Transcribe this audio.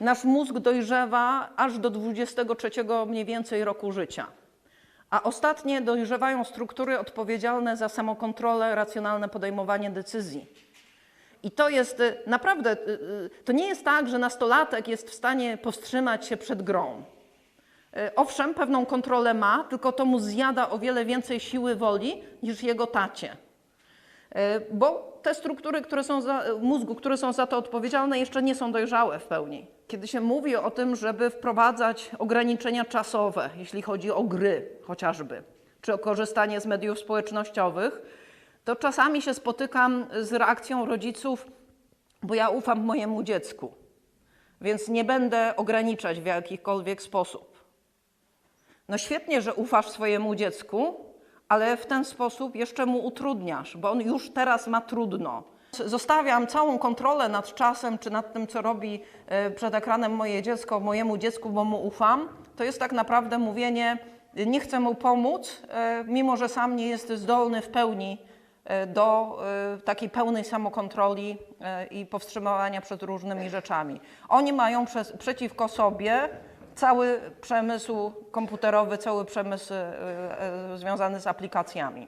nasz mózg dojrzewa aż do 23 mniej więcej roku życia. A ostatnie dojrzewają struktury odpowiedzialne za samokontrolę, racjonalne podejmowanie decyzji. I to jest y, naprawdę, y, y, to nie jest tak, że nastolatek jest w stanie powstrzymać się przed grą. Owszem, pewną kontrolę ma, tylko to mu zjada o wiele więcej siły woli niż jego tacie. Bo te struktury które są za, mózgu, które są za to odpowiedzialne, jeszcze nie są dojrzałe w pełni. Kiedy się mówi o tym, żeby wprowadzać ograniczenia czasowe, jeśli chodzi o gry chociażby, czy o korzystanie z mediów społecznościowych, to czasami się spotykam z reakcją rodziców, bo ja ufam mojemu dziecku, więc nie będę ograniczać w jakikolwiek sposób. No świetnie, że ufasz swojemu dziecku, ale w ten sposób jeszcze mu utrudniasz, bo on już teraz ma trudno. Zostawiam całą kontrolę nad czasem czy nad tym, co robi e, przed ekranem moje dziecko, mojemu dziecku, bo mu ufam. To jest tak naprawdę mówienie, nie chcę mu pomóc, e, mimo że sam nie jest zdolny w pełni e, do takiej pełnej samokontroli i powstrzymywania przed różnymi rzeczami. Oni mają przez, przeciwko sobie cały przemysł komputerowy, cały przemysł związany z aplikacjami.